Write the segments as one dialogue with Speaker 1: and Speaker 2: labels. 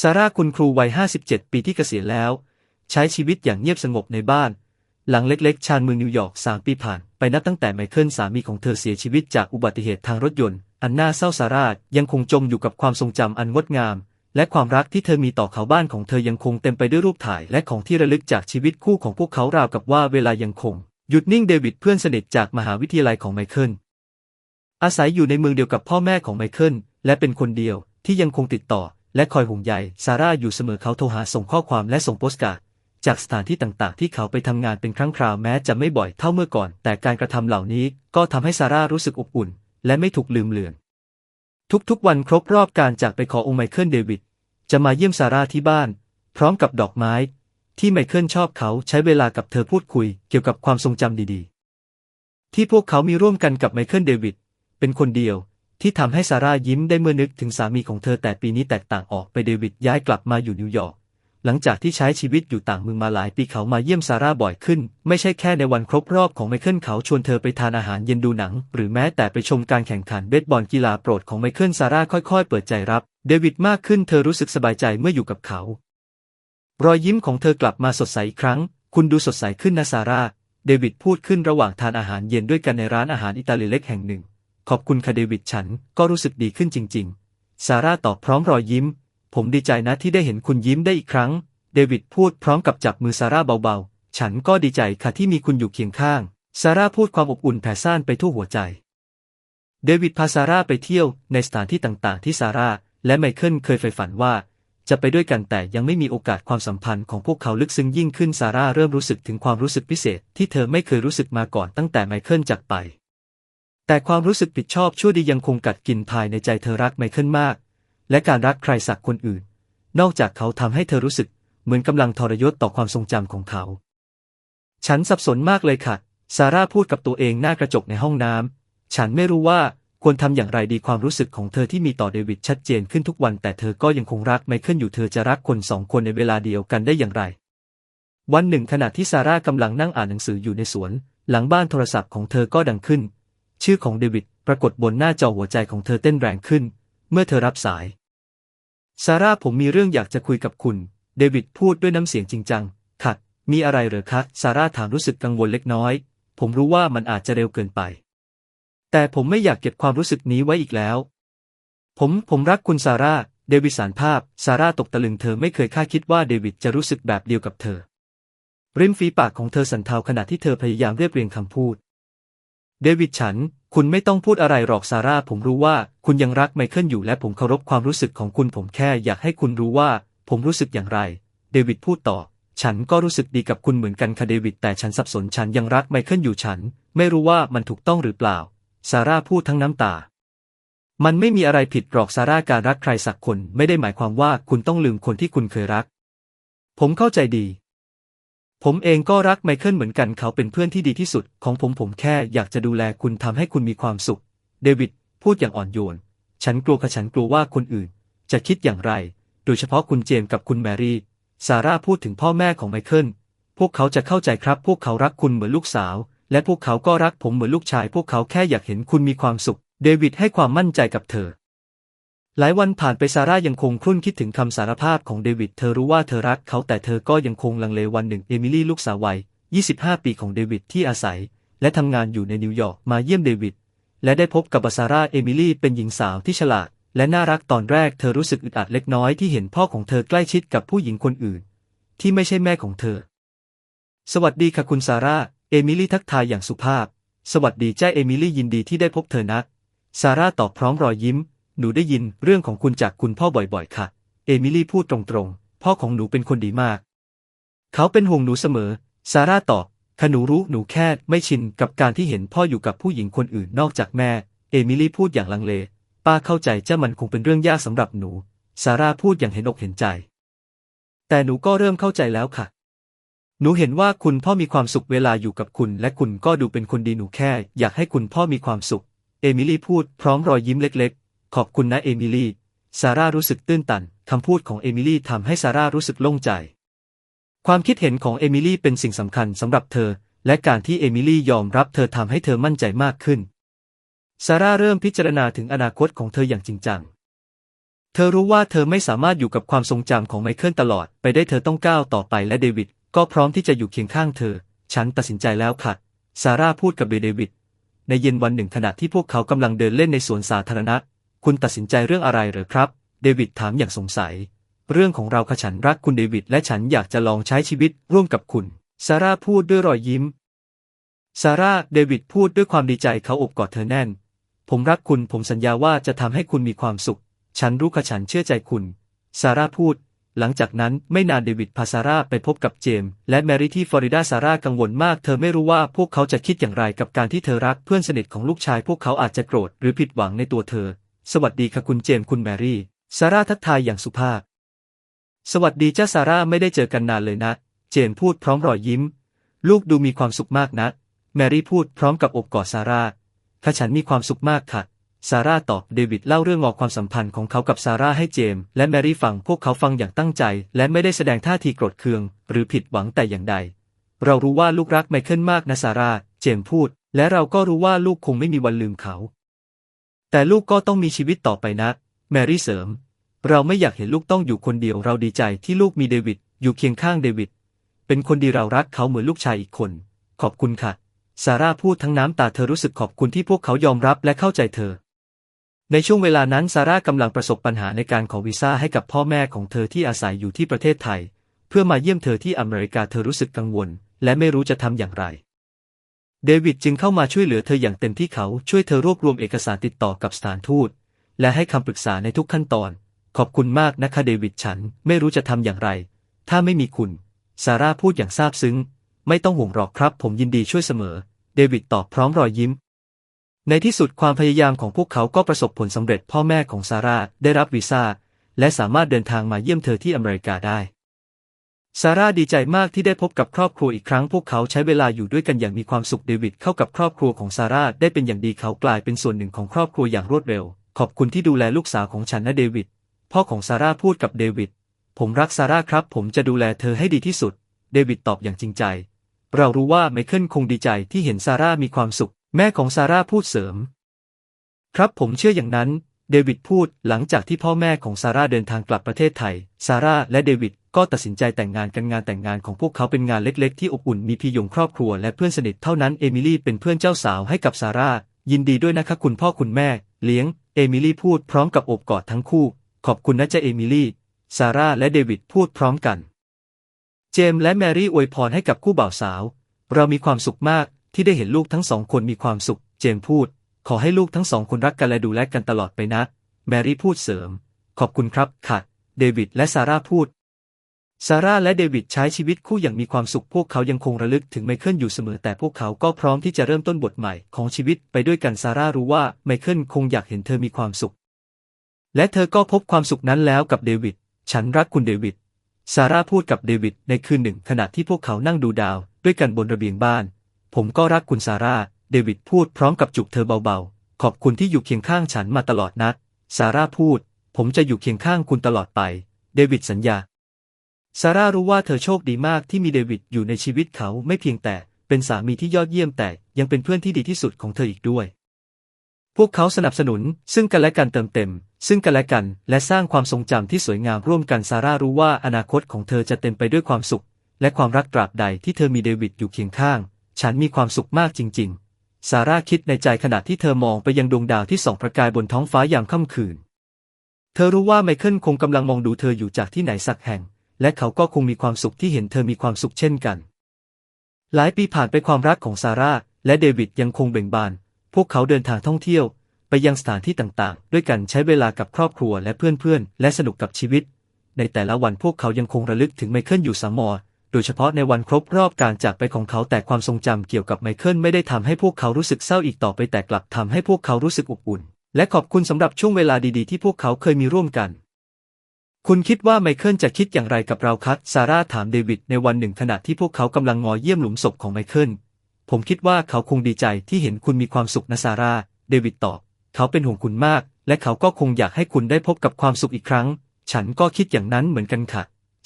Speaker 1: ซาร่าคุณครูวัย 57 ปีที่เกษียณแล้ว ใช้ชีวิตอย่างเงียบสงบในบ้าน หลังเล็กๆ ชานเมืองนิวยอร์กสามปีผ่าน ไปนับตั้งแต่ไมเคิลสามีของเธอเสียชีวิตจากอุบัติเหตุทางรถยนต์ อันน่าเศร้าซาร่ายังคงจมอยู่กับความทรงจำอันงดงาม และความรักที่เธอมีต่อเขาบ้านของเธอยังคงเต็มไปด้วยรูปถ่ายและของที่ระลึกจากชีวิตคู่ของพวกเขาราวกับว่าเวลายังคง หยุดนิ่งเดวิดเพื่อนสนิทจากมหาวิทยาลัยของไมเคิลอาศัยอยู่ในเมืองเดียวกับพ่อแม่ของไมเคิลและเป็นคนเดียวที่ยังคงติดต่อ และคอยห่วงใยซาร่าอยู่เสมอเขาโทรหาส่งข้อความและส่งโปสการ์ดจากสถานที่ต่างๆ ที่เขาไปทำงานเป็นครั้งคราวแม้จะไม่บ่อยเท่าเมื่อก่อน แต่การกระทำเหล่านี้ก็ทำให้ซาร่ารู้สึกอบอุ่น และไม่ถูกลืมเลือน ทุกๆ วันครบรอบการจากไปขอองค์ไมเคิลเดวิดจะมาเยี่ยมซาร่าที่บ้าน พร้อมกับดอกไม้ ที่ไมเคิลชอบเขาใช้เวลากับเธอพูดคุยเกี่ยวกับความทรงจำดีๆ ที่พวกเขามีร่วมกันกับไมเคิลเดวิดเป็นคนเดียว ที่ทำให้ซาร่ายิ้มได้เมื่อนึกถึงสามีของเธอแต่ปีนี้แตกต่างออกไปเดวิดย้ายกลับมาอยู่นิวยอร์กหลังจากที่ใช้ชีวิตอยู่ต่างเมืองมาหลายปีเขามาเยี่ยมซาร่าบ่อยขึ้น ไม่ใช่แค่ในวันครบรอบของไมเคิลเขาชวนเธอไปทานอาหารเย็นดูหนัง หรือแม้แต่ไปชมการแข่งขันเบสบอลกีฬาโปรดของไมเคิลซาร่าค่อยๆ เปิดใจรับ เดวิดมากขึ้นเธอรู้สึกสบายใจเมื่ออยู่กับเขา รอยยิ้มของเธอกลับมาสดใสอีกครั้ง คุณดูสดใสขึ้นนะซาร่าเดวิดพูดขึ้นระหว่างทานอาหารเย็นด้วยกันในร้านอาหารอิตาเลียนเล็กแห่งหนึ่ง ขอบคุณค่ะเดวิดฉันก็รู้สึกดีขึ้นจริง ๆ ซาร่าตอบพร้อมรอยยิ้ม ผมดีใจนะที่ได้เห็นคุณยิ้มได้อีกครั้ง เดวิดพูดพร้อมกับจับมือซาร่าเบาๆ ฉันก็ดีใจค่ะที่มีคุณอยู่เคียงข้าง ซาร่าพูดความอบอุ่นแผ่ซ่านไปทั่วหัวใจ เดวิดพาซาร่าไปเที่ยวในสถานที่ต่างๆ ที่ซาร่าและไมเคิลเคยใฝ่ฝันว่า จะไปด้วยกันแต่ยังไม่มีโอกาสความสัมพันธ์ของพวกเขาลึกซึ้งยิ่งขึ้นซาร่าเริ่มรู้สึกถึงความรู้สึกพิเศษที่เธอไม่เคยรู้สึกมาก่อนตั้งแต่ไมเคิลจากไป แต่ความรู้สึกผิดชอบชั่วดียังคงกัดกินภายในใจเธอรักไมเคิลมาก และการรักใครสักคนอื่น นอกจากเขาทำให้เธอรู้สึกเหมือนกำลังทรยศต่อความทรงจำของเขา ฉันสับสนมากเลยค่ะ ซาร่าพูดกับตัวเองหน้ากระจกในห้องน้ำฉันไม่รู้ว่าควรทำอย่างไรดีความรู้สึกของเธอที่มีต่อเดวิดชัดเจนขึ้นทุกวัน แต่เธอก็ยังคงรักไมเคิลอยู่เธอจะรักคนสองคนในเวลาเดียวกันได้อย่างไร วันหนึ่งขณะที่ซาร่ากำลังนั่งอ่านหนังสืออยู่ในสวน หลังบ้านโทรศัพท์ของเธอก็ดังขึ้น ชื่อของเดวิดปรากฏบนหน้าจอหัวใจของเธอเต้นแรงขึ้น เมื่อเธอรับสาย ซาร่าผมมีเรื่องอยากจะคุยกับคุณ เดวิดพูดด้วยน้ำเสียงจริงจัง ค่ะ มีอะไรเหรอคะ ซาร่าถามรู้สึกกังวลเล็กน้อย ผมรู้ว่ามันอาจจะเร็วเกินไป แต่ผมไม่อยากเก็บความรู้สึกนี้ไว้อีกแล้ว ผม ผมรักคุณซาร่า เดวิดสารภาพ ซาร่าตกตะลึงเธอไม่เคยคาดคิดว่าเดวิดจะรู้สึกแบบเดียวกับเธอ ริมฝีปากของเธอสั่นเทาขณะที่เธอพยายามเรียบเรียงคำพูด เดวิดฉัน คุณไม่ต้องพูดอะไรหรอกซาร่าผมรู้ว่าคุณยังรักไมเคิลอยู่และผมเคารพความรู้สึกของคุณผมแค่อยากให้คุณรู้ว่า ผมรู้สึกอย่างไร เดวิดพูดต่อ ฉันก็รู้สึกดีกับคุณเหมือนกันค่ะเดวิดแต่ฉันสับสนฉันยังรักไมเคิลอยู่ฉัน ไม่รู้ว่ามันถูกต้องหรือเปล่าซาร่าพูดทั้งน้ำตา มันไม่มีอะไรผิดหรอกซาร่าการรักใครสักคนไม่ได้หมายความว่าคุณต้องลืมคนที่คุณเคยรัก ผมเข้าใจดี ผมเองก็รักไมเคิลเหมือนกันเขาเป็นเพื่อนที่ดีที่สุด ของผมผมแค่อยากจะดูแลคุณทำให้คุณมีความสุข เดวิดพูดอย่างอ่อนโยน ฉันกลัวค่ะฉันกลัวว่าคนอื่น จะคิดอย่างไร โดยเฉพาะคุณเจมส์กับคุณแมรี่ ซาร่าพูดถึงพ่อแม่ของไมเคิล พวกเขาจะเข้าใจครับ พวกเขารักคุณเหมือนลูกสาว และพวกเขาก็รักผมเหมือนลูกชาย พวกเขาแค่อยากเห็นคุณมีความสุข เดวิดให้ความมั่นใจกับเธอ หลายวันผ่านไปซาร่ายังคงครุ่นคิดถึงคำสารภาพของเดวิด เธอรู้ว่าเธอรักเขาแต่เธอก็ยังคงลังเลวันหนึ่งเอมิลี่ลูกสาววัย 25 ปีของเดวิดที่อาศัย และทำงานอยู่ในนิวยอร์กมาเยี่ยมเดวิด และได้พบกับซาร่าเอมิลี่เป็นหญิงสาวที่ฉลาด และน่ารักตอนแรกเธอรู้สึกอึดอัดเล็กน้อยที่เห็นพ่อของเธอใกล้ชิดกับผู้หญิงคนอื่น ที่ไม่ใช่แม่ของเธอ สวัสดีค่ะคุณซาร่าเอมิลี่ทักทายอย่างสุภาพ สวัสดีจ้าเอมิลี่ยินดีที่ได้พบเธอนักซาร่าตอบพร้อมรอยยิ้ม หนูได้ยินเรื่องของคุณจากคุณพ่อบ่อยๆ ค่ะ เอมิลี่พูดตรงๆ พ่อของหนูเป็นคนดีมาก เขาเป็นห่วงหนูเสมอ ซาร่าตอบค่ะหนูรู้หนูแค่ไม่ชินกับการที่เห็นพ่ออยู่กับผู้หญิงคนอื่นนอกจากแม่ เอมิลี่พูดอย่างลังเล ป้าเข้าใจเจ้ามันคงเป็นเรื่องยากสำหรับหนู ซาร่าพูดอย่างเห็นอกเห็นใจ แต่หนูก็เริ่มเข้าใจแล้วค่ะ หนูเห็นว่าคุณพ่อมีความสุขเวลาอยู่กับคุณ และคุณก็ดูเป็นคนดีหนูแค่ อยากให้คุณพ่อมีความสุข เอมิลี่พูดพร้อมรอยยิ้มเล็กๆ ขอบคุณนะเอมิลี่ ซาร่ารู้สึกตื้นตัน คำพูดของเอมิลี่ทำให้ซาร่ารู้สึกโล่งใจ ความคิดเห็นของเอมิลี่เป็นสิ่งสำคัญสำหรับเธอ และการที่เอมิลี่ยอมรับเธอทำให้เธอมั่นใจมากขึ้น ซาร่าเริ่มพิจารณาถึงอนาคตของเธออย่างจริงจัง เธอรู้ว่าเธอไม่สามารถอยู่กับความทรงจำของไมเคิลตลอด ไปได้เธอต้องก้าวต่อไปและเดวิดก็พร้อมที่จะอยู่เคียงข้างเธอ ฉันตัดสินใจแล้วค่ะ ซาร่าพูดกับเดวิด ในเย็นวันหนึ่งขณะที่พวกเขากำลังเดินเล่นในสวนสาธารณะ คุณตัดสินใจเรื่องอะไรเหรอครับ เดวิดถามอย่างสงสัย เรื่องของเราค่ะฉันรักคุณเดวิดและฉันอยากจะลองใช้ชีวิตร่วมกับคุณซาร่าพูดด้วยรอยยิ้มซาร่าเดวิดพูดด้วยความดีใจเขาอบกอดเธอแน่น ผมรักคุณผมสัญญาว่าจะทำให้คุณมีความสุข ฉันรู้ค่ะฉันเชื่อใจคุณซาร่าพูด หลังจากนั้นไม่นานเดวิดพาซาร่าไปพบกับเจมส์และแมรี่ที่ฟลอริดาซาร่ากังวลมาก เธอไม่รู้ว่าพวกเขาจะคิดอย่างไรกับการที่เธอรักเพื่อนสนิทของลูกชาย พวกเขาอาจจะโกรธหรือผิดหวังในตัวเธอ สวัสดีค่ะคุณเจมส์คุณแมรี่ ซาร่าทักทายอย่างสุภาพ สวัสดีจ้าซาร่าไม่ได้เจอกันนานเลยนะ เจมส์พูดพร้อมรอยยิ้ม ลูกดูมีความสุขมากนะ แมรี่พูดพร้อมกับอบกอดซาร่าค่ะฉันมีความสุขมากค่ะ ซาร่าตอบเดวิดเล่าเรื่องงอความสัมพันธ์ของเขากับซาร่าให้เจมส์และแมรี่ฟังพวกเขาฟังอย่างตั้งใจ และไม่ได้แสดงท่าทีโกรธเคือง หรือผิดหวังแต่อย่างใด เรารู้ว่าลูกรักไมเคิลมากนะซาร่า เจมส์พูด และเราก็รู้ว่าลูกคงไม่มีวันลืมเขา แต่ลูกก็ต้องมีชีวิตต่อไปนะ แมรี่เสริม เราไม่อยากเห็นลูกต้องอยู่คนเดียวเราดีใจที่ลูกมีเดวิดอยู่เคียงข้างเดวิดเป็นคนดีเรารักเขาเหมือนลูกชายอีกคน ขอบคุณค่ะซาร่าพูดทั้งน้ำตาเธอรู้สึกขอบคุณที่พวกเขายอมรับและเข้าใจเธอ ในช่วงเวลานั้นซาร่ากำลังประสบปัญหาในการขอวีซ่าให้กับพ่อแม่ของเธอที่อาศัยอยู่ที่ประเทศไทย เพื่อมาเยี่ยมเธอที่อเมริกาเธอรู้สึกกังวล และไม่รู้จะทำอย่างไร เดวิดจึงเข้ามาช่วยเหลือเธออย่างเต็มที่เขาช่วยเธอรวบรวมเอกสารติดต่อกับสถานทูต และให้คำปรึกษาในทุกขั้นตอน ขอบคุณมากนะคะเดวิดฉันไม่รู้จะทำอย่างไร ถ้าไม่มีคุณ ซาร่าพูดอย่างซาบซึ้ง ไม่ต้องห่วงหรอกครับ ผมยินดีช่วยเสมอ เดวิดตอบพร้อมรอยยิ้ม ในที่สุดความพยายามของพวกเขาก็ประสบผลสำเร็จพ่อแม่ของซาร่าได้รับวีซ่าและสามารถเดินทางมาเยี่ยมเธอที่อเมริกาได้ ซาร่าดีใจมากที่ได้พบกับครอบครัวอีกครั้งพวกเขาใช้เวลาอยู่ด้วยกันอย่างมีความสุขเดวิดเข้ากับครอบครัวของซาร่าได้เป็นอย่างดีเขากลายเป็นส่วนหนึ่งของครอบครัวอย่างรวดเร็ว ขอบคุณที่ดูแลลูกสาวของฉันนะเดวิดพ่อของซาร่าพูดกับเดวิดผมรักซาร่าครับ ผมจะดูแลเธอให้ดีที่สุด เดวิดตอบอย่างจริงใจ เรารู้ว่าไมเคิลคงดีใจที่เห็นซาร่ามีความสุข แม่ของซาร่าพูดเสริม ครับผมเชื่ออย่างนั้น เดวิดพูดหลังจากที่พ่อแม่ของซาร่าเดินทางกลับประเทศไทย ซาร่าและเดวิด ก็ตัดสินใจแต่งงานกันงานแต่งงานของพวกเขาเป็นงานเล็กๆ ที่อบอุ่นมีพี่ยงครอบครัวและเพื่อนสนิทเท่านั้นเอมิลี่เป็นเพื่อนเจ้าสาวให้กับซาร่า ยินดีด้วยนะคะคุณพ่อคุณแม่ เลี้ยง เอมิลี่พูดพร้อมกับโอบกอดทั้งคู่ ขอบคุณนะจ๊ะเอมิลี่ซาร่าและเดวิดพูดพร้อมกัน เจมส์และแมรี่อวยพรให้กับคู่บ่าวสาว เรามีความสุขมากที่ได้เห็นลูกทั้งสองคนมีความสุข เจมส์พูด ขอให้ลูกทั้งสองคนรักกันและดูแลกันตลอดไปนะ แมรี่พูดเสริม ขอบคุณครับค่ะ เดวิดและซาร่าพูด ซาร่าและเดวิดใช้ชีวิตคู่อย่างมีความสุขพวกเขายังคงระลึกถึงไมเคิลอยู่เสมอแต่พวกเขาก็พร้อมที่จะเริ่มต้นบทใหม่ของชีวิตไปด้วยกันซาร่ารู้ว่าไมเคิลคงอยากเห็นเธอมีความสุข และเธอก็พบความสุขนั้นแล้วกับเดวิดฉันรักคุณเดวิดซาร่าพูดกับเดวิดในคืนหนึ่งขณะที่พวกเขานั่งดูดาว ด้วยกันบนระเบียงบ้าน ผมก็รักคุณซาร่าเดวิดพูดพร้อมกับจุกเธอเบาๆ ขอบคุณที่อยู่เคียงข้างฉันมาตลอดนะซาร่าพูด ผมจะอยู่เคียงข้างคุณตลอดไป เดวิดสัญญา ซาร่ารู้ว่าเธอโชคดีมากที่มีเดวิดอยู่ในชีวิตเขาไม่เพียงแต่เป็นสามีที่ยอดเยี่ยมแต่ยังเป็นเพื่อนที่ดีที่สุดของเธออีกด้วย พวกเขาสนับสนุนซึ่งกันและกันเติมเต็ม ซึ่งกันและกันและสร้างความทรงจำที่สวยงามร่วมกันซาร่ารู้ว่าอนาคตของเธอจะเต็มไปด้วยความสุข และความรักตราบใดที่เธอมีเดวิดอยู่เคียงข้าง ฉันมีความสุขมากจริง ๆ ซาร่าคิดในใจขณะที่เธอมองไปยังดวงดาวที่ส่องประกายบนท้องฟ้ายามค่ำคืน เธอรู้ว่าไมเคิลคงกำลังมองดูเธออยู่จากที่ไหนสักแห่ง และเขาก็คงมีความสุขที่เห็นเธอมีความสุขเช่นกัน หลายปีผ่านไปความรักของซาร่าและเดวิดยังคงเบ่งบาน พวกเขาเดินทางท่องเที่ยว ไปยังสถานที่ต่างๆ ด้วยกันใช้เวลากับครอบครัวและเพื่อนๆ และสนุกกับชีวิต ในแต่ละวันพวกเขายังคงระลึกถึงไมเคิลอยู่เสมอโดยเฉพาะในวันครบรอบการจากไปของเขาแต่ความทรงจำเกี่ยวกับไมเคิลไม่ได้ทำให้พวกเขารู้สึกเศร้าอีกต่อไปแต่กลับทำให้พวกเขารู้สึกอบอุ่น และขอบคุณสำหรับช่วงเวลาดีๆ ที่พวกเขาเคยมีร่วมกัน คุณคิดว่าไมเคิลจะคิดอย่างไรกับเราครับซาร่าถามเดวิดในวันหนึ่งขณะที่พวกเขากำลังงอเยี่ยมหลุมศพของไมเคิล ผมคิดว่าเขาคงดีใจที่เห็นคุณมีความสุขนะซาร่า เดวิดตอบ เขาเป็นห่วงคุณมาก และเขาก็คงอยากให้คุณได้พบกับความสุขอีกครั้ง ฉันก็คิดอย่างนั้นเหมือนกันค่ะ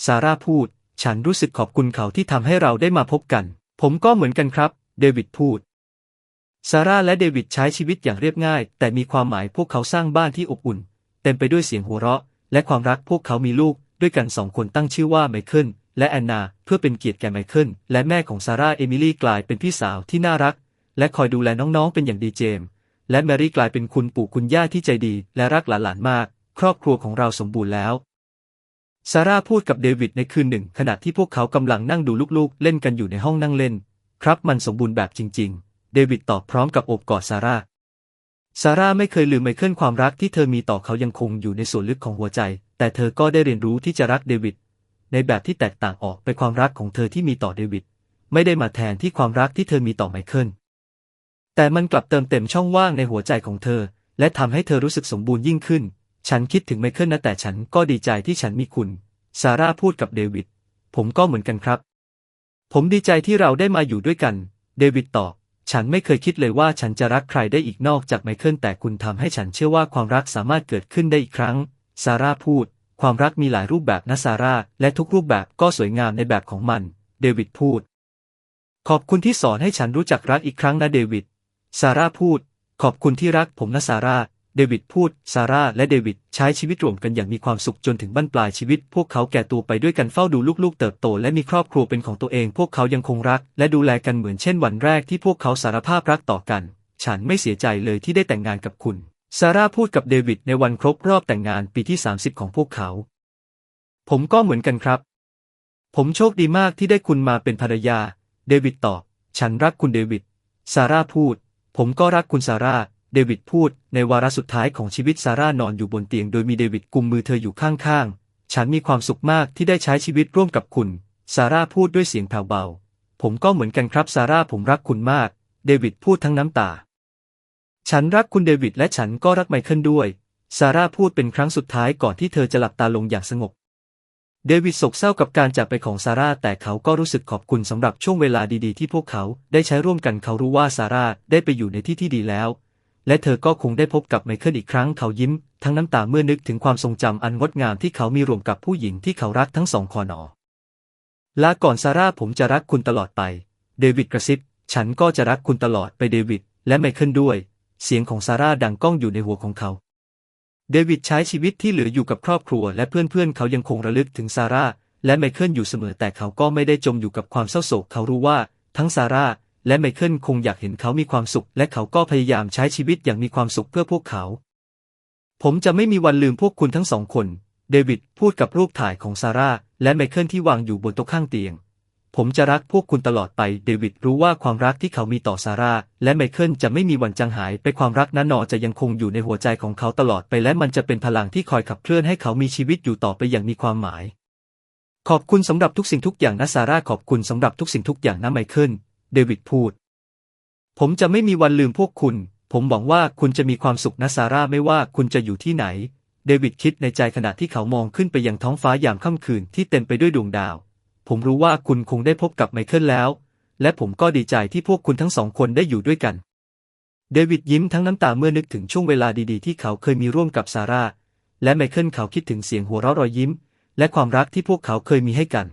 Speaker 1: ซาร่าพูด ฉันรู้สึกขอบคุณเขาที่ทำให้เราได้มาพบกัน ผมก็เหมือนกันครับ เดวิดพูดซาร่าและเดวิดใช้ชีวิตอย่างเรียบง่าย แต่มีความหมายพวกเขาสร้างบ้านที่อบอุ่น เต็มไปด้วยเสียงหัวเราะ และความรักพวกเขามีลูกด้วยกันสองคนตั้งชื่อว่าไมเคิลและแอนนา เพื่อเป็นเกียรติแก่ไมเคิลและแม่ของซาร่าเอมิลี่กลายเป็นพี่สาวที่น่ารัก และคอยดูแลน้องๆเป็นอย่างดีเจมและแมรี่กลายเป็นคุณปู่คุณย่าที่ใจดี และรักหลานๆมาก ครอบครัวของเราสมบูรณ์แล้วซาร่าพูดกับเดวิดในคืนหนึ่ง ขณะที่พวกเขากำลังนั่งดูลูกๆ เล่นกันอยู่ในห้องนั่งเล่น ครับมันสมบูรณ์แบบจริง ๆ เดวิดตอบพร้อมกับโอบกอดซาร่า ซาร่าไม่เคยลืมไมเคิลความรักที่เธอมีต่อเขายังคงอยู่ในส่วนลึกของหัวใจ แต่เธอก็ได้เรียนรู้ที่จะรักเดวิดในแบบที่แตกต่างออกไปความรักของเธอที่มีต่อเดวิดไม่ได้มาแทนที่ความรักที่เธอมีต่อไมเคิลแต่มันกลับเติมเต็มช่องว่างในหัวใจของเธอ และทำให้เธอรู้สึกสมบูรณ์ยิ่งขึ้น ฉันคิดถึงไมเคิลนะแต่ฉันก็ดีใจที่ฉันมีคุณซาร่าพูดกับเดวิดผมก็เหมือนกันครับ ผมดีใจที่เราได้มาอยู่ด้วยกัน เดวิดตอบ ฉันไม่เคยคิดเลยว่าฉันจะรักใครได้อีกนอกจากไมเคิลแต่คุณทำให้ฉันเชื่อว่าความรักสามารถเกิดขึ้นได้อีกครั้ง ซาร่าพูด ความรักมีหลายรูปแบบนะซาร่า และทุกรูปแบบก็สวยงามในแบบของมัน เดวิดพูด ขอบคุณที่สอนให้ฉันรู้จักรักอีกครั้งนะเดวิด ซาร่าพูด ขอบคุณที่รักผมนะซาร่า เดวิดพูด ซาร่าและเดวิดใช้ชีวิตร่วมกันอย่างมีความสุขจนถึงบั้นปลายชีวิต พวกเขาแก่ตัวไปด้วยกันเฝ้าดูลูกๆ เติบโต และมีครอบครัวเป็นของตัวเอง พวกเขายังคงรัก และดูแลกันเหมือนเช่นวันแรกที่พวกเขาสารภาพรักต่อกัน ฉันไม่เสียใจเลยที่ได้แต่งงานกับคุณ ซาร่าพูดกับเดวิดในวันครบรอบแต่งงานปีที่ 30 ของพวกเขา ผมก็เหมือนกันครับ ผมโชคดีมากที่ได้คุณมาเป็นภรรยา เดวิดตอบ ฉันรักคุณเดวิด ซาร่าพูด ผมก็รักคุณซาร่า เดวิดพูด ในวาระสุดท้ายของชีวิตซาร่านอนอยู่บนเตียงโดยมีเดวิดกุมมือเธออยู่ข้างๆ ฉันมีความสุขมากที่ได้ใช้ชีวิตร่วมกับคุณ ซาร่าพูดด้วยเสียงแผ่วเบา ผมก็เหมือนกันครับซาร่าผมรักคุณมาก เดวิดพูดทั้งน้ำตา ฉันรักคุณเดวิดและฉันก็รักไมเคิลด้วย ซาร่าพูดเป็นครั้งสุดท้ายก่อนที่เธอจะหลับตาลงอย่างสงบ เดวิดโศกเศร้ากับการจากไปของซาร่าแต่เขาก็รู้สึกขอบคุณสำหรับช่วงเวลาดีๆ ที่พวกเขาได้ใช้ร่วมกันเขารู้ว่าซาร่าได้ไปอยู่ในที่ที่ดีแล้ว และเธอก็คงได้พบกับไมเคิลอีกครั้งเขายิ้ม ทั้งน้ำตาเมื่อนึกถึงความทรงจำอันงดงามที่เขามีรวมกับผู้หญิงที่เขารักทั้งสองคอนอลาก่อนซาร่าผมจะรักคุณตลอดไป เดวิดกระซิบ ฉันก็จะรักคุณตลอดไปเดวิดและไมเคิลด้วย เสียงของซาร่าดังก้องอยู่ในหัวของเขา เดวิดใช้ชีวิตที่เหลืออยู่กับครอบครัว และเพื่อนๆเขายังคงระลึกถึงซาร่าและไมเคิลอยู่เสมอแต่เขาก็ไม่ได้จมอยู่กับความเศร้าโศกเขารู้ว่า ทั้งซาร่า และไมเคิลคงอยากเห็นเขามีความสุข และเขาก็พยายามใช้ชีวิตอย่างมีความสุขเพื่อพวกเขา ผมจะไม่มีวันลืมพวกคุณทั้งสองคน เดวิดพูดกับรูปถ่ายของซาร่าและไมเคิลที่วางอยู่บนโต๊ะข้างเตียง ผมจะรักพวกคุณตลอดไป เดวิดรู้ว่าความรักที่เขามีต่อซาร่าและไมเคิลจะไม่มีวันจางหายไปความรักนั้นหนอจะยังคงอยู่ในหัวใจของเขาตลอดไป และมันจะเป็นพลังที่คอยขับเคลื่อนให้เขามีชีวิตอยู่ต่อไปอย่างมีความหมายขอบคุณสำหรับทุกสิ่งทุกอย่างนะซาร่าขอบคุณสำหรับทุกสิ่งทุกอย่างนะไมเคิล เดวิดพูด ผมจะไม่มีวันลืมพวกคุณ ผมหวังว่าคุณจะมีความสุขนะซาร่าไม่ว่าคุณจะอยู่ที่ไหน เดวิดคิดในใจขณะที่เขามองขึ้นไปยังท้องฟ้ายามค่ำคืนที่เต็มไปด้วยดวงดาว ผมรู้ว่าคุณคงได้พบกับไมเคิลแล้ว และผมก็ดีใจที่พวกคุณทั้งสองคนได้อยู่ด้วยกัน เดวิดยิ้มทั้งน้ำตาเมื่อนึกถึงช่วงเวลาดีๆ ที่เขาเคยมีร่วมกับซาร่า และไมเคิลเขาคิดถึงเสียงหัวเราะรอยยิ้ม และความรักที่พวกเขาเคยมีให้กัน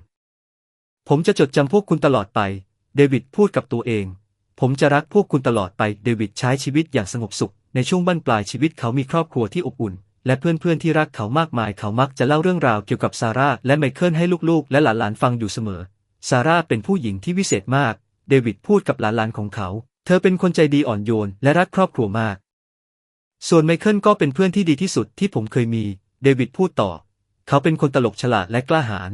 Speaker 1: ผมจะจดจำพวกคุณตลอดไป เดวิดพูดกับตัวเอง ผมจะรักพวกคุณตลอดไป เดวิดใช้ชีวิตอย่างสงบสุข ในช่วงบั้นปลายชีวิตเขามีครอบครัวที่อบอุ่น และเพื่อนๆที่รักเขามากมาย เขามักจะเล่าเรื่องราวเกี่ยวกับซาร่าและไมเคิลให้ลูกๆ และหลานๆฟังอยู่เสมอ ซาร่าเป็นผู้หญิงที่วิเศษมาก เดวิดพูดกับหลานๆของเขา เธอเป็นคนใจดีอ่อนโยนและรักครอบครัวมาก ส่วนไมเคิลก็เป็นเพื่อนที่ดีที่สุดที่ผมเคยมี เดวิดพูดต่อ เขาเป็นคนตลกฉลาดและกล้าหาญ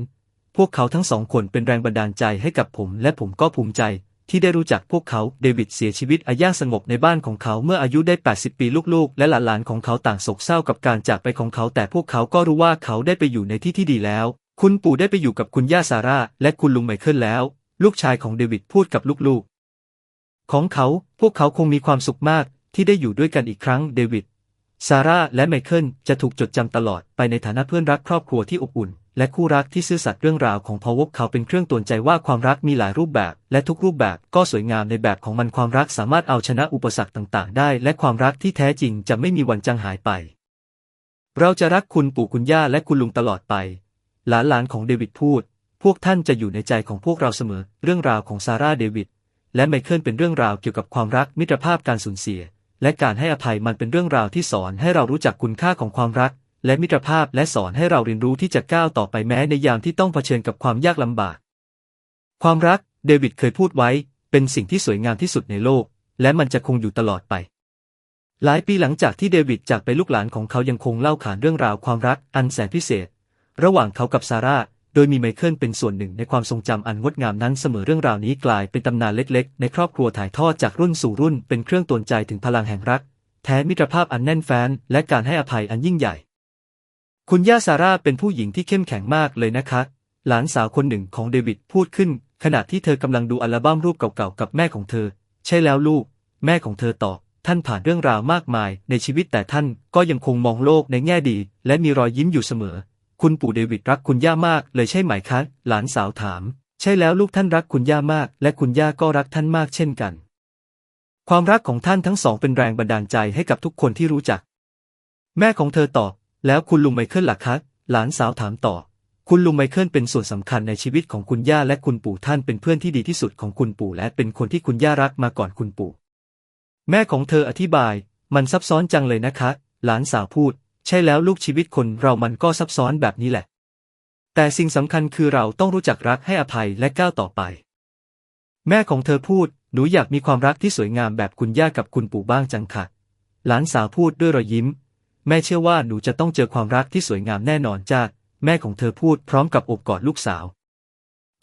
Speaker 1: วกเขาทั้งสองคนเป็นแรงบันดาลใจให้กับผม และผมก็ภูมิใจ ที่ได้รู้จักพวกเขาเดวิดเสียชีวิตอาย่างสงบในบ้านของเขาเมื่ออายุได้ 80 ปีลูกๆ และหลานๆของเขาต่างโศกเศร้ากับการจากไปของเขา แต่พวกเขาก็รู้ว่าเขาได้ไปอยู่ในที่ที่ดีแล้ว คุณปู่ได้ไปอยู่กับคุณย่าซาร่าและคุณลุงไมเคิลแล้ว ลูกชายของเดวิดพูดกับลูกๆ ของเขา พวกเขาคงมีความสุขมากที่ได้อยู่ด้วยกันอีกครั้งเดวิด ซาร่าและไมเคิลจะถูกจดจำตลอดไปในฐานะเพื่อนรักครอบครัวที่อบอุ่น และคู่รักที่ซื่อสัตย์เรื่องราวของพวกเขาเป็นเครื่องตวจใจว่าความรักมีหลายรูปแบบ และทุกรูปแบบก็สวยงามในแบบของมันความรักสามารถเอาชนะอุปสรรคต่างๆ ได้ และความรักที่แท้จริงจะไม่มีวันจางหายไป เราจะรักคุณปู่คุณย่าและคุณลุงตลอดไป หลานๆของเดวิดพูด พวกท่านจะอยู่ในใจของพวกเราเสมอ เรื่องราวของซาร่าเดวิดและไมเคิลเป็นเรื่องราวเกี่ยวกับความรักมิตรภาพการสูญเสีย และการให้อภัยมันเป็นเรื่องราวที่สอนให้เรารู้จักคุณค่าของความรัก และมิตรภาพและสอนให้เราเรียนรู้ที่จะก้าวต่อไปแม้ในยามที่ต้องเผชิญกับความยากลำบาก ความรัก เดวิดเคยพูดไว้ เป็นสิ่งที่สวยงามที่สุดในโลก และมันจะคงอยู่ตลอดไป หลายปีหลังจากที่เดวิดจากไปลูกหลานของเขายังคงเล่าขานเรื่องราวความรักอันแสนพิเศษ ระหว่างเขากับซาร่า โดยมีไมเคิลเป็นส่วนหนึ่งในความทรงจำอันงดงามนั้นเสมอเรื่องราวนี้กลายเป็นตำนานเล็กๆ ในครอบครัวถ่ายทอดจากรุ่นสู่รุ่นเป็นเครื่องตวนใจถึงพลังแห่งรัก แท้มิตรภาพอันแน่นแฟ้นและการให้อภัยอันยิ่งใหญ่ คุณย่าซาร่าเป็นผู้หญิงที่เข้มแข็งมากเลยนะคะ หลานสาวคนหนึ่งของเดวิดพูดขึ้น ขณะที่เธอกำลังดูอัลบั้มรูปเก่าๆกับแม่ของเธอ ใช่แล้วลูก แม่ของเธอตอบท่านผ่านเรื่องราวมากมายในชีวิตแต่ท่านก็ยังคงมองโลกในแง่ดี และมีรอยยิ้มอยู่เสมอ คุณปู่เดวิดรักคุณย่ามากเลยใช่ไหมคะ หลานสาวถาม ใช่แล้วลูกท่านรักคุณย่ามาก และคุณย่าก็รักท่านมากเช่นกัน ความรักของท่านทั้งสองเป็นแรงบันดาลใจให้กับทุกคนที่รู้จัก แม่ของเธอตอบ แล้วคุณลุงไมเคิลล่ะคะ หลานสาวถามต่อ คุณลุงไมเคิลเป็นส่วนสำคัญในชีวิตของคุณย่าและคุณปู่ท่านเป็นเพื่อนที่ดีที่สุดของคุณปู่และเป็นคนที่คุณย่ารักมาก่อนคุณปู่ แม่ของเธออธิบาย มันซับซ้อนจังเลยนะคะ หลานสาวพูด ใช่แล้วลูกชีวิตคนเรามันก็ซับซ้อนแบบนี้แหละ แต่สิ่งสำคัญคือเราต้องรู้จักรักให้อภัยและก้าวต่อไป แม่ของเธอพูด หนูอยากมีความรักที่สวยงามแบบคุณย่ากับคุณปู่บ้างจังค่ะ หลานสาวพูดด้วยรอยยิ้ม แม่เชื่อว่าหนูจะต้องเจอความรักที่สวยงามแน่นอนจ้าแม่ของเธอพูดพร้อมกับอบกอดลูกสาว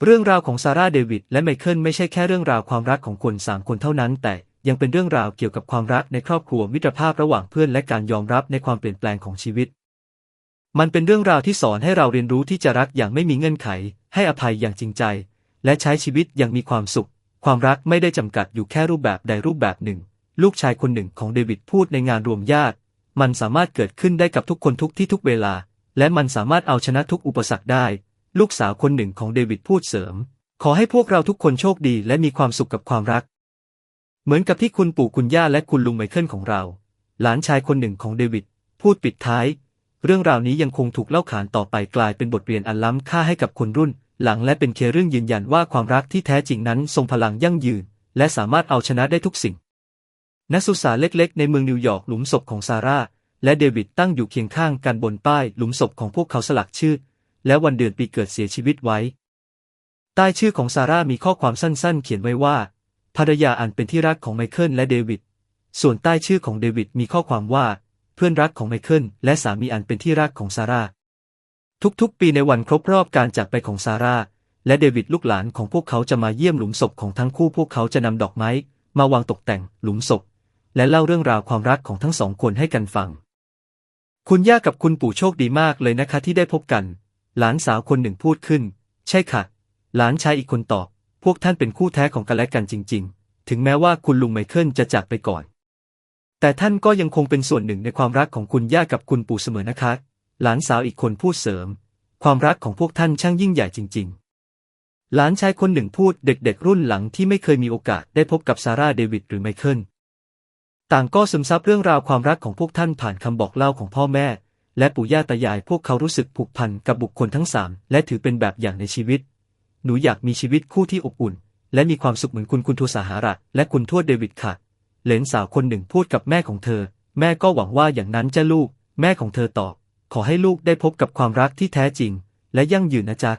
Speaker 1: เรื่องราวของซาร่าเดวิดและไมเคิลไม่ใช่แค่เรื่องราวความรักของคนสามคนเท่านั้นแต่ ยังเป็นเรื่องราวเกี่ยวกับความรักในครอบครัวมิตรภาพระหว่างเพื่อนและการยอมรับในความเปลี่ยนแปลงของชีวิต มันเป็นเรื่องราวที่สอนให้เราเรียนรู้ที่จะรักอย่างไม่มีเงื่อนไข ให้อภัยอย่างจริงใจ และใช้ชีวิตอย่างมีความสุข ความรักไม่ได้จำกัดอยู่แค่รูปแบบใดรูปแบบหนึ่ง ลูกชายคนหนึ่งของเดวิดพูดในงานรวมญาติ มันสามารถเกิดขึ้นได้กับทุกคนทุกที่ทุกเวลา และมันสามารถเอาชนะทุกอุปสรรคได้ ลูกสาวคนหนึ่งของเดวิดพูดเสริม ขอให้พวกเราทุกคนโชคดีและมีความสุขกับความรัก เหมือนกับที่คุณปู่คุณย่าและคุณลุงไมเคิลของเรา หลานชายคนหนึ่งของเดวิด พูดปิดท้าย เรื่องราวนี้ยังคงถูกเล่าขานต่อไปกลายเป็นบทเรียนอันล้ำค่าให้กับคนรุ่น หลังและเป็นเคเรื่องยืนยันว่าความรักที่แท้จริงนั้นทรงพลังยั่งยืน และสามารถเอาชนะได้ทุกสิ่งณสุสานเล็กๆ ในเมืองนิวยอร์กหลุมศพของซาร่าและเดวิดตั้งอยู่เคียงข้างกันบนป้ายหลุมศพของพวกเขาสลักชื่อ และวันเดือนปีเกิดเสียชีวิตไว้ ใต้ชื่อของซาร่ามีข้อความสั้นๆ เขียนไว้ว่า ภรรยาอันเป็นที่รักของไมเคิลและเดวิด ส่วนใต้ชื่อของเดวิดมีข้อความว่า เพื่อนรักของไมเคิลและสามีอันเป็นที่รักของซาร่า ทุกๆ ปีในวันครบรอบการจากไปของซาร่าและเดวิดลูกหลานของพวกเขาจะมาเยี่ยมหลุมศพของทั้งคู่พวกเขาจะนำดอกไม้ มาวางตกแต่งหลุมศพ และเล่าเรื่องราวความรักของทั้งสองคนให้กันฟัง คุณย่ากับคุณปู่โชคดีมากเลยนะคะที่ได้พบกัน หลานสาวคนหนึ่งพูดขึ้น ใช่ค่ะ หลานชายอีกคนตอบ พวกท่านเป็นคู่แท้ของกันและกันจริง ๆ ถึงแม้ว่าคุณลุงไมเคิลจะจากไปก่อน แต่ท่านก็ยังคงเป็นส่วนหนึ่งในความรักของคุณย่ากับคุณปู่เสมอนะคะ หลานสาวอีกคนพูดเสริม ความรักของพวกท่านช่างยิ่งใหญ่จริง ๆ หลานชายคนหนึ่งพูดเด็ก ๆ รุ่นหลังที่ไม่เคยมีโอกาสได้พบกับซาร่าเดวิดหรือไมเคิลต่างก็ซึมซับเรื่องราวความรักของพวกท่านผ่านคำบอกเล่าของพ่อแม่ และปู่ย่าตายายพวกเขารู้สึกผูกพันกับบุคคลทั้งสามและถือเป็นแบบอย่างในชีวิต หนูอยากมีชีวิตคู่ที่อบอุ่น และมีความสุขเหมือนคุณคุณทูสาหาระและคุณทวดเดวิดค่ะ เหลนสาวคนหนึ่งพูดกับแม่ของเธอ แม่ก็หวังว่าอย่างนั้นจะลูก แม่ของเธอตอบ ขอให้ลูกได้พบกับความรักที่แท้จริง และยั่งยืนนะจ๊ะ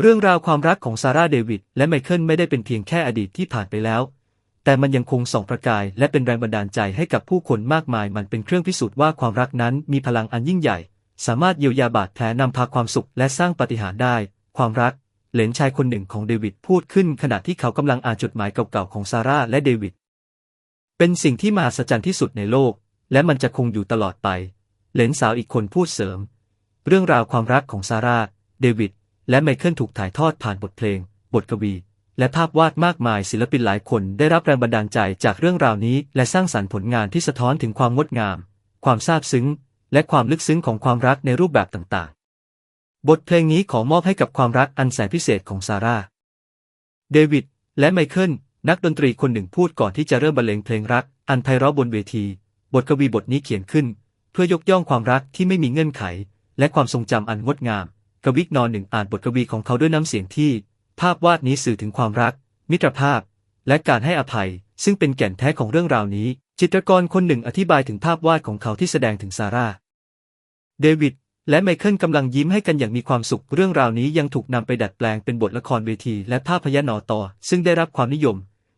Speaker 1: เรื่องราวความรักของซาร่าเดวิดและไมเคิลไม่ได้เป็นเพียงแค่อดีตที่ผ่านไปแล้ว แต่มันยังคงส่องประกายและเป็นแรงบันดาลใจให้กับผู้คนมากมาย มันเป็นเครื่องพิสูจน์ว่าความรักนั้นมีพลังอันยิ่งใหญ่ สามารถเยียวยาบาดแผลนำพาความสุขและสร้างปาฏิหาริย์ได้ ความรัก เหลนชายคนหนึ่งของเดวิดพูดขึ้นขณะที่เขากำลังอ่านจดหมายเก่าๆของซาร่าและเดวิด เป็นสิ่งที่มหัศจรรย์ที่สุดในโลก และมันจะคงอยู่ตลอดไป เหลนสาวอีกคนพูดเสริม เรื่องราวความรักของซาร่า เดวิด และไมเคิลถูกถ่ายทอดผ่านบทเพลง บทกวี และภาพวาดมากมายศิลปินหลายคนได้รับแรงบันดาลใจจากเรื่องราวนี้ และสร้างสรรค์ผลงานที่สะท้อนถึงความงดงาม ความซาบซึ้ง และความลึกซึ้งของความรักในรูปแบบต่างๆ บทเพลงนี้ขอมอบให้กับความรักอันแสนพิเศษของซาร่า เดวิด และไมเคิล นักดนตรีคนหนึ่งพูดก่อนที่จะเริ่มบรรเลงเพลงรัก อันไพเราะบนเวที บทกวีบทนี้เขียนขึ้น เพื่อยกย่องความรักที่ไม่มีเงื่อนไข และความทรงจำอันงดงาม กวิกนอนหนึ่งอ่านบทกวีของเขาด้วยน้ำเสียงที่ ภาพวาดนี้สื่อถึงความรัก มิตรภาพ และการให้อภัย ซึ่งเป็นแก่นแท้ของเรื่องราวนี้ จิตรกรคนหนึ่งอธิบายถึงภาพวาดของเขาที่แสดงถึงซาร่า เดวิด และไมเคิลกำลังยิ้มให้กันอย่างมีความสุข เรื่องราวนี้ยังถูกนำไปดัดแปลงเป็นบทละครเวที และภาพยนตร์ต่อ ซึ่งได้รับความนิยม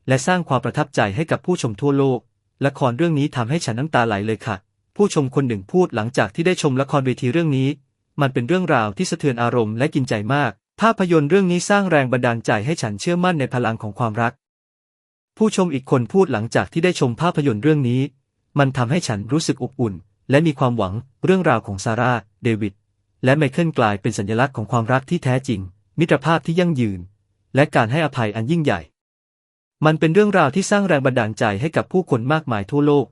Speaker 1: และสร้างความประทับใจให้กับผู้ชมทั่วโลก ละครเรื่องนี้ทำให้ฉันน้ำตาไหลเลยค่ะ ผู้ชมคนหนึ่งพูดหลังจากที่ได้ชมละครเวทีเรื่องนี้ มันเป็นเรื่องราวที่สะเทือนอารมณ์และกินใจมาก ภาพยนตร์เรื่องนี้สร้างแรงบันดาลใจให้ฉันเชื่อมั่นในพลังของความรัก ผู้ชมอีกคนพูดหลังจากที่ได้ชมภาพยนตร์เรื่องนี้ มันทำให้ฉันรู้สึกอบอุ่น และมีความหวังเรื่องราวของซาร่า เดวิด และไมเคิลกลายเป็นสัญลักษณ์ของความรักที่แท้จริง มิตรภาพที่ยั่งยืน และการให้อภัยอันยิ่งใหญ่ มันเป็นเรื่องราวที่สร้างแรงบันดาลใจให้กับผู้คนมากมายทั่วโลก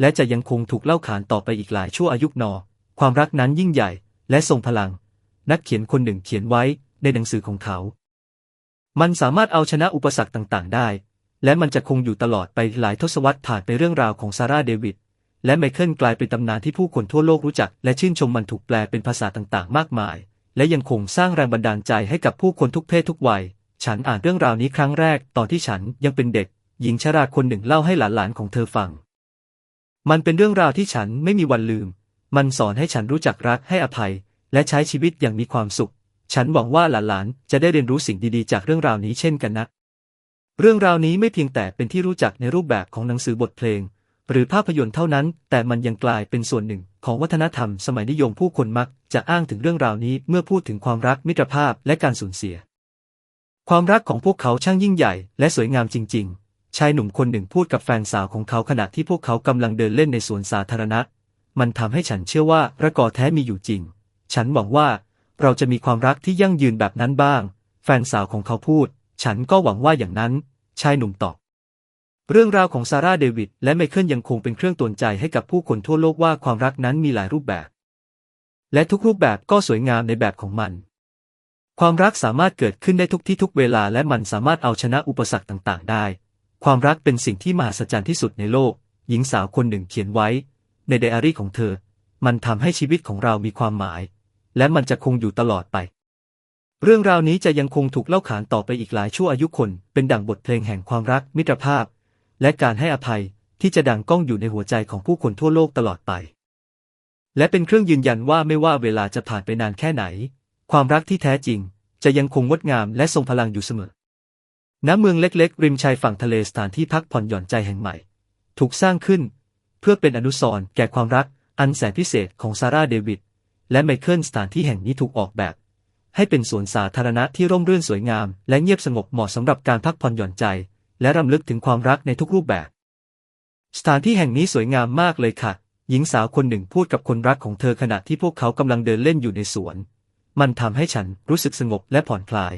Speaker 1: และจะยังคงถูกเล่าขานต่อไปอีกหลายชั่วอายุนอ ความรักนั้นยิ่งใหญ่ และทรงพลัง นักเขียนคนหนึ่งเขียนไว้ในหนังสือของเขา มันสามารถเอาชนะอุปสรรคต่างๆ ได้ และมันจะคงอยู่ตลอดไปหลายทศวรรษผ่านไปเรื่องราวของซาร่าเดวิด และไมเคิลกลายเป็นตำนานที่ผู้คนทั่วโลกรู้จัก และชื่นชมมันถูกแปลเป็นภาษาต่างๆ มากมาย และยังคงสร้างแรงบันดาลใจให้กับผู้คนทุกเพศทุกวัย ฉันอ่านเรื่องราวนี้ครั้งแรกตอนที่ฉันยังเป็นเด็ก หญิงชราคนหนึ่งเล่าให้หลานๆของเธอฟัง มันเป็นเรื่องราวที่ฉันไม่มีวันลืม มันสอนให้ฉันรู้จักรักให้อภัย และใช้ชีวิตอย่างมีความสุข ฉันหวังว่าหลานๆจะได้เรียนรู้สิ่งดีๆ จากเรื่องราวนี้เช่นกันนะเรื่องราวนี้ไม่เพียงแต่เป็นที่รู้จักในรูปแบบของหนังสือบทเพลง หรือภาพยนตร์เท่านั้น แต่มันยังกลายเป็นส่วนหนึ่ง ของวัฒนธรรมสมัยนิยมผู้คนมัก จะอ้างถึงเรื่องราวนี้เมื่อพูดถึงความรักมิตรภาพและการสูญเสีย ความรักของพวกเขาช่างยิ่งใหญ่และสวยงามจริง ๆ ชายหนุ่มคนหนึ่งพูดกับแฟนสาวของเขาขณะที่พวกเขากำลังเดินเล่นในสวนสาธารณะ มันทำให้ฉันเชื่อว่าระกอแท้มีอยู่จริง ฉันหวังว่าเราจะมีความรักที่ยั่งยืนแบบนั้นบ้าง แฟนสาวของเขาพูด ฉันก็หวังว่าอย่างนั้น ชายหนุ่มตอบ เรื่องราวของซาร่าเดวิดและไมเคิลยังคงเป็นเครื่องตวนใจให้กับผู้คนทั่วโลกว่าความรักนั้นมีหลายรูปแบบ และทุกรูปแบบก็สวยงามในแบบของมัน ความรักสามารถเกิดขึ้นได้ทุกที่ทุกเวลาและมันสามารถเอาชนะอุปสรรคต่างๆ ได้ ความรักเป็นสิ่งที่มหัศจรรย์ที่สุดในโลก หญิงสาวคนหนึ่งเขียนไว้ ในไดอารี่ของเธอ มันทำให้ชีวิตของเรามีความหมาย และมันจะคงอยู่ตลอดไปเรื่องราวนี้จะยังคงถูกเล่าขานต่อไปอีกหลายชั่วอายุคน เป็นดั่งบทเพลงแห่งความรักมิตรภาพ และการให้อภัยที่จะดังก้องอยู่ในหัวใจของผู้คนทั่วโลกตลอดไป และเป็นเครื่องยืนยันว่าไม่ว่าเวลาจะผ่านไปนานแค่ไหน ความรักที่แท้จริงจะยังคงงดงามและทรงพลังอยู่เสมอ ณ เมืองเล็กๆ ริมชายฝั่งทะเลสถานที่พักผ่อนหย่อนใจแห่งใหม่ ถูกสร้างขึ้น เพื่อเป็นอนุสรณ์แก่ความรักอันแสนพิเศษของซาร่าเดวิดและไมเคิลสถานที่แห่งนี้ถูกออกแบบ ให้เป็นสวนสาธารณะที่ร่มรื่นสวยงาม และเงียบสงบเหมาะสำหรับการพักผ่อนหย่อนใจ และรำลึกถึงความรักในทุกรูปแบบ สถานที่แห่งนี้สวยงามมากเลยค่ะ หญิงสาวคนหนึ่งพูดกับคนรักของเธอขณะที่พวกเขากำลังเดินเล่นอยู่ในสวน มันทำให้ฉันรู้สึกสงบและผ่อนคลาย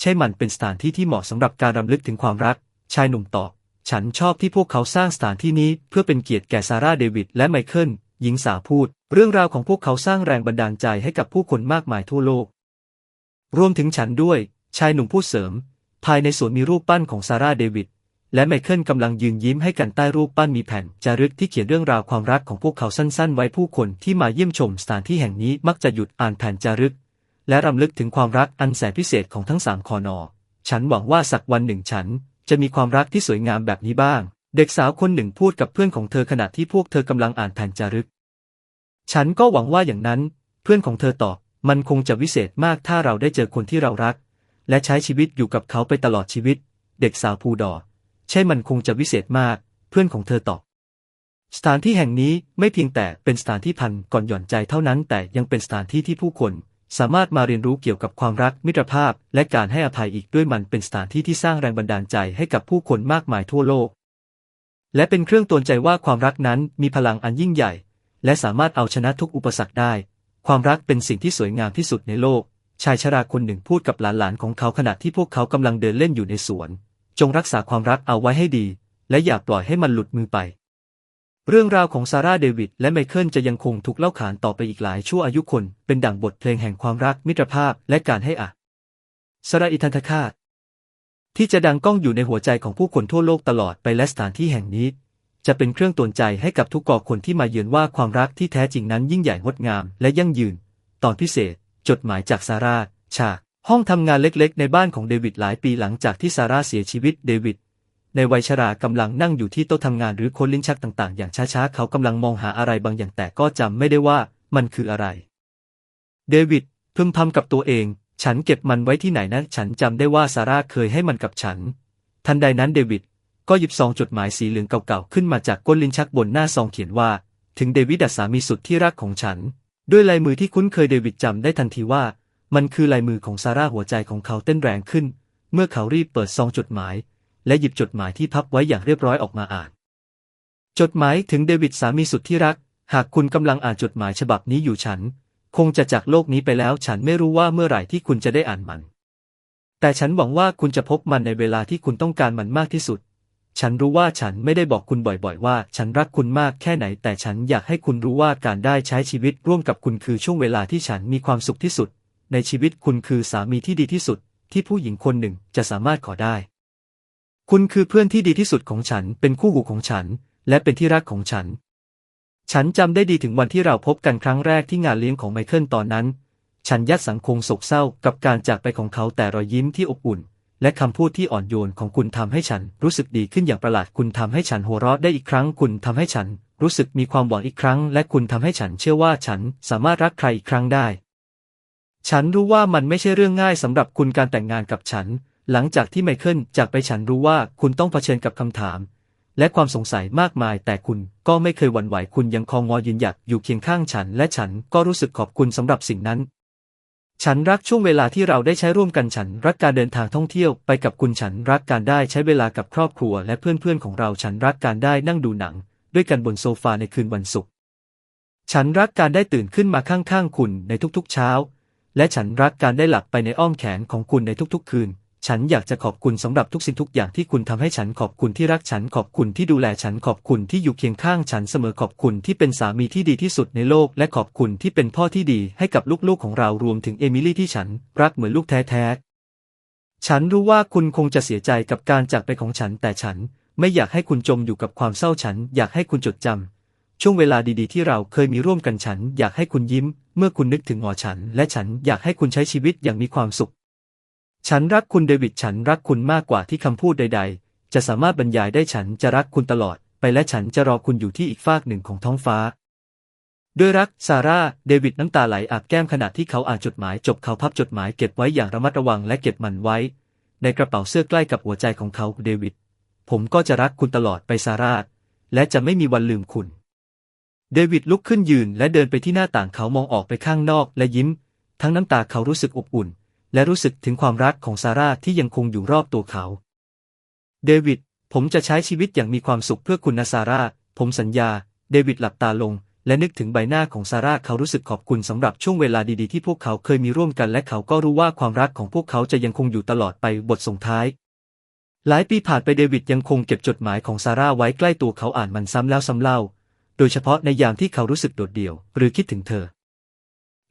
Speaker 1: ใช่มันเป็นสถานที่ที่เหมาะสำหรับการรำลึกถึงความรัก ชายหนุ่มตอบ ฉันชอบที่พวกเขาสร้างสถานที่นี้เพื่อเป็นเกียรติแก่ซาร่าเดวิดและไมเคิลหญิงสาวพูด เรื่องราวของพวกเขาสร้างแรงบันดาลใจให้กับผู้คนมากมายทั่วโลก รวมถึงฉันด้วย ชายหนุ่มพูดเสริม ภายในสวนมีรูปปั้นของซาร่าเดวิดและไมเคิลกำลังยืนยิ้มให้กันใต้รูปปั้นมีแผ่นจารึกที่เขียนเรื่องราวความรักของพวกเขาสั้นๆ ไว้ผู้คนที่มาเยี่ยมชมสถานที่แห่งนี้มักจะหยุดอ่านแผ่นจารึก และรำลึกถึงความรักอันแสนพิเศษของทั้งสามคอนอ ฉันหวังว่าสักวันหนึ่งฉัน จะมีความรักที่สวยงามแบบนี้บ้าง เด็กสาวคนหนึ่งพูดกับเพื่อนของเธอขณะที่พวกเธอกำลังอ่านแผ่นจารึก ฉันก็หวังว่าอย่างนั้น เพื่อนของเธอตอบ มันคงจะวิเศษมากถ้าเราได้เจอคนที่เรารัก และใช้ชีวิตอยู่กับเขาไปตลอดชีวิต เด็กสาวพูดอ ใช่มันคงจะวิเศษมาก เพื่อนของเธอตอบ สถานที่แห่งนี้ไม่เพียงแต่เป็นสถานที่พันก่อนหย่อนใจเท่านั้น แต่ยังเป็นสถานที่ที่ผู้คนสามารถมาเรียนรู้เกี่ยวกับความรักมิตรภาพ และการให้อภัยอีกด้วยมันเป็นสถานที่ที่สร้างแรงบันดาลใจให้กับผู้คนมากมายทั่วโลก และเป็นเครื่องตวนใจว่าความรักนั้นมีพลังอันยิ่งใหญ่ และสามารถเอาชนะทุกอุปสรรคได้ ความรักเป็นสิ่งที่สวยงามที่สุดในโลก ชายชราคนหนึ่งพูดกับหลานๆของเขาขณะที่พวกเขากำลังเดินเล่นอยู่ในสวน จงรักษาความรักเอาไว้ให้ดี และอย่าปล่อยให้มันหลุดมือไป เรื่องราวของซาร่าเดวิดและไมเคิลจะยังคงถูกเล่าขานต่อไปอีกหลายชั่วอายุคน เป็นดั่งบทเพลงแห่งความรักมิตรภาพและการให้อะสราอิทันทคาตที่จะดังก้องอยู่ในหัวใจของผู้คนทั่วโลกตลอดไปและสถานที่แห่งนี้ จะเป็นเครื่องตวนใจให้กับทุกกอคนที่มาเยือนว่าความรักที่แท้จริงนั้นยิ่งใหญ่งดงามและยั่งยืน ตอนพิเศษ จดหมายจากซาร่าฉากห้องทำงานเล็กๆ ในบ้านของเดวิดหลายปีหลังจากที่ซาร่าเสียชีวิตเดวิดในวัยชรากำลังนั่งอยู่ที่โต๊ะทำงานหรือค้นลิ้นชักต่างๆ อย่างช้าๆ เขากำลังมองหาอะไรบางอย่างแต่ก็จำไม่ได้ว่ามันคืออะไร เดวิดพึมพำกับตัวเอง ฉันเก็บมันไว้ที่ไหนนะ ฉันจำได้ว่าซาร่าเคยให้มันกับฉัน ทันใดนั้นเดวิดก็หยิบซองจดหมายสีเหลืองเก่าๆ ขึ้นมาจากก้นลิ้นชักบนหน้าซองเขียนว่า ถึงเดวิดสามีสุดที่รักของฉัน ด้วยลายมือที่คุ้นเคยเดวิดจำได้ทันทีว่า มันคือลายมือของซาร่าหัวใจของเขาเต้นแรงขึ้น เมื่อเขารีบเปิดซองจดหมาย และหยิบจดหมายที่พับไว้อย่างเรียบร้อยออกมาอ่าน จดหมายถึงเดวิดสามีสุดที่รัก หากคุณกำลังอ่านจดหมายฉบับนี้อยู่ฉัน คงจะจากโลกนี้ไปแล้ว ฉันไม่รู้ว่าเมื่อไหร่ที่คุณจะได้อ่านมัน แต่ฉันหวังว่าคุณจะพบมันในเวลาที่คุณต้องการมันมากที่สุด ฉันรู้ว่าฉันไม่ได้บอกคุณบ่อยๆ ว่า ฉันรักคุณมากแค่ไหน แต่ฉันอยากให้คุณรู้ว่าการได้ใช้ชีวิตร่วมกับคุณคือช่วงเวลาที่ฉันมีความสุขที่สุด ในชีวิตคุณคือสามีที่ดีที่สุด ที่ผู้หญิงคนหนึ่งจะสามารถขอได้ คุณคือเพื่อนที่ดีที่สุดของฉัน เป็นคู่หูของฉัน และเป็นที่รักของฉัน ฉันจำได้ดีถึงวันที่เราพบกันครั้งแรกที่งานเลี้ยงของไมเคิลตอนนั้น ฉันยัดสังคงโศกเศร้ากับการจากไปของเขาแต่รอยยิ้มที่อบอุ่น และคำพูดที่อ่อนโยนของคุณทำให้ฉันรู้สึกดีขึ้นอย่างประหลาดคุณทำให้ฉันหัวเราะได้อีกครั้ง คุณทำให้ฉันรู้สึกมีความหวังอีกครั้ง และคุณทำให้ฉันเชื่อว่าฉันสามารถรักใครอีกครั้งได้ ฉันรู้ว่ามันไม่ใช่เรื่องง่ายสำหรับคุณการแต่งงานกับฉัน หลังจากที่ไมเคิลจากไปฉันรู้ว่าคุณต้องเผชิญกับคำถาม และความสงสัยมากมาย แต่คุณก็ไม่เคยหวั่นไหวคุณยังคองงอยืนหยัดอยู่เคียงข้างฉัน และฉันก็รู้สึกขอบคุณสำหรับสิ่งนั้น ฉันรักช่วงเวลาที่เราได้ใช้ร่วมกันฉันรักการเดินทางท่องเที่ยวไปกับคุณฉันรักการได้ใช้เวลากับครอบครัวและเพื่อนๆของเราฉันรักการได้นั่งดูหนัง ด้วยกันบนโซฟาในคืนวันศุกร์ฉันรักการได้ตื่นขึ้นมาข้างๆคุณในทุกๆเช้า และฉันรักการได้หลับไปในอ้อมแขนของคุณในทุกๆคืน ฉันอยากจะขอบคุณสำหรับทุกสิ่งทุกอย่างที่คุณทำให้ฉันขอบคุณที่รักฉันขอบคุณที่ดูแลฉันขอบคุณที่อยู่เคียงข้างฉันเสมอขอบคุณที่เป็นสามีที่ดีที่สุดในโลก และขอบคุณที่เป็นพ่อที่ดีให้กับลูกๆของเรารวมถึงเอมิลี่ที่ฉันรักเหมือนลูกแท้ๆ ฉันรู้ว่าคุณคงจะเสียใจกับการจากไปของฉันแต่ฉันไม่อยากให้คุณจมอยู่กับความเศร้าฉันอยากให้คุณจดจำช่วงเวลาดีๆ ที่เราเคยมีร่วมกันฉัน อยากให้คุณยิ้ม เมื่อคุณนึกถึงหอฉัน และฉันอยากให้คุณใช้ชีวิตอย่างมีความสุข ฉันรักคุณเดวิดฉันรักคุณมากกว่าที่คำพูดใด ๆ จะสามารถบรรยายได้ฉันจะรักคุณตลอด ไปและฉันจะรอคุณอยู่ที่อีกฟากหนึ่งของท้องฟ้า ด้วยรักซาร่าเดวิดน้ำตาไหลอาบแก้มขณะที่เขาอ่านจดหมายจบเขาพับจดหมายเก็บไว้อย่างระมัดระวังและเก็บมันไว้ ในกระเป๋าเสื้อใกล้กับหัวใจของเขาเดวิดผมก็จะรักคุณตลอดไปซาร่าและจะไม่มีวันลืมคุณ เดวิดลุกขึ้นยืนและเดินไปที่หน้าต่างเขามองออกไปข้างนอกและยิ้ม ทั้งน้ำตาเขารู้สึกอบอุ่น และรู้สึกถึงความรักของซาร่าที่ยังคงอยู่รอบตัวเขา เดวิด ผมจะใช้ชีวิตอย่างมีความสุขเพื่อคุณนะซาร่า ผมสัญญา เดวิดหลับตาลง และนึกถึงใบหน้าของซาร่าเขารู้สึกขอบคุณสำหรับช่วงเวลาดีๆที่พวกเขาเคยมีร่วมกันและเขาก็รู้ว่าความรักของพวกเขาจะยังคงอยู่ตลอดไปบทส่งท้าย หลายปีผ่านไปเดวิดยังคงเก็บจดหมายของซาร่าไว้ใกล้ตัวเขาอ่านมันซ้ำแล้วซ้ำเล่า โดยเฉพาะในยามที่เขารู้สึกโดดเดี่ยว หรือคิดถึงเธอ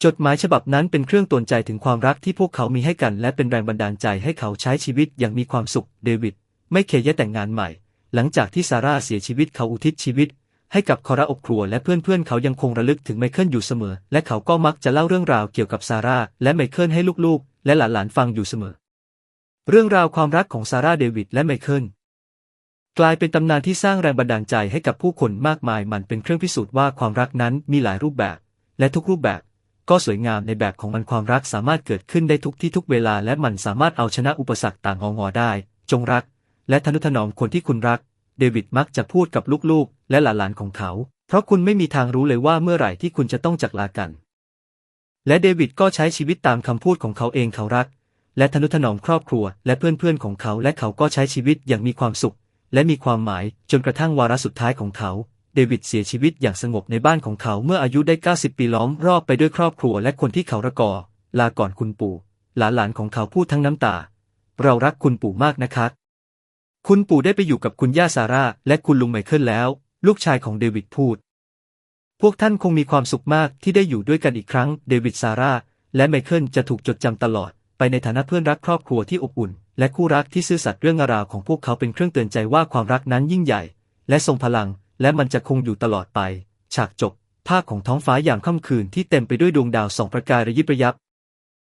Speaker 1: จดหมายฉบับนั้นเป็นเครื่องตวนใจถึงความรักที่พวกเขามีให้กันและเป็นแรงบันดาลใจให้เขาใช้ชีวิตอย่างมีความสุข เดวิด ไม่เคยแยแต่งงานใหม่ หลังจากที่ซาร่าเสียชีวิตเขาอุทิศชีวิต ให้กับคอราอบครัวและเพื่อนๆ เขายังคงระลึกถึงไมเคิลอยู่เสมอ และเขาก็มักจะเล่าเรื่องราวเกี่ยวกับซาร่าและไมเคิลให้ลูกๆ และหลานๆฟังอยู่เสมอ เรื่องราวความรักของซาร่าเดวิดและไมเคิลกลายเป็นตำนานที่สร้างแรงบันดาลใจให้กับผู้คนมากมายมันเป็นเครื่องพิสูจน์ว่าความรักนั้นมีหลายรูปแบบ และทุกรูปแบบ ก็สวยงามในแบบของมันความรักสามารถเกิดขึ้นได้ทุกที่ทุกเวลาและมันสามารถเอาชนะอุปสรรคต่างงองอได้ จงรัก และทนุถนอมคนที่คุณรัก เดวิดมักจะพูดกับลูกๆ และหลานๆของเขา เพราะคุณไม่มีทางรู้เลยว่าเมื่อไหร่ที่คุณจะต้องจากลากัน และเดวิดก็ใช้ชีวิตตามคำพูดของเขาเองเขารัก และทนุถนอมครอบครัว และเพื่อนๆของเขาและเขาก็ใช้ชีวิตอย่างมีความสุข และมีความหมายจนกระทั่งวาระสุดท้ายของเขา เดวิดเสียชีวิตอย่างสงบในบ้านของเขาเมื่ออายุได้ 90 ปีล้อมรอบไปด้วยครอบครัวและคนที่เขาระกอ ลาก่อนคุณปู่ หลานๆของเขาพูดทั้งน้ำตา เรารักคุณปู่มากนะครับคุณปู่ได้ไปอยู่กับคุณย่าซาร่าและคุณลุงไมเคิลแล้ว ลูกชายของเดวิดพูด พวกท่านคงมีความสุขมากที่ได้อยู่ด้วยกันอีกครั้ง เดวิดซาร่าและไมเคิลจะถูกจดจำตลอด ไปในฐานะเพื่อนรักครอบครัวที่อบอุ่น และคู่รักที่ซื่อสัตย์เรื่องราวของพวกเขาเป็นเครื่องเตือนใจว่าความรักนั้นยิ่งใหญ่ และทรงพลัง และมันจะคงอยู่ตลอดไป ฉากจบ ภาพของท้องฟ้ายามค่ำคืนที่เต็มไปด้วยดวงดาวสองประกายระยิบระยับ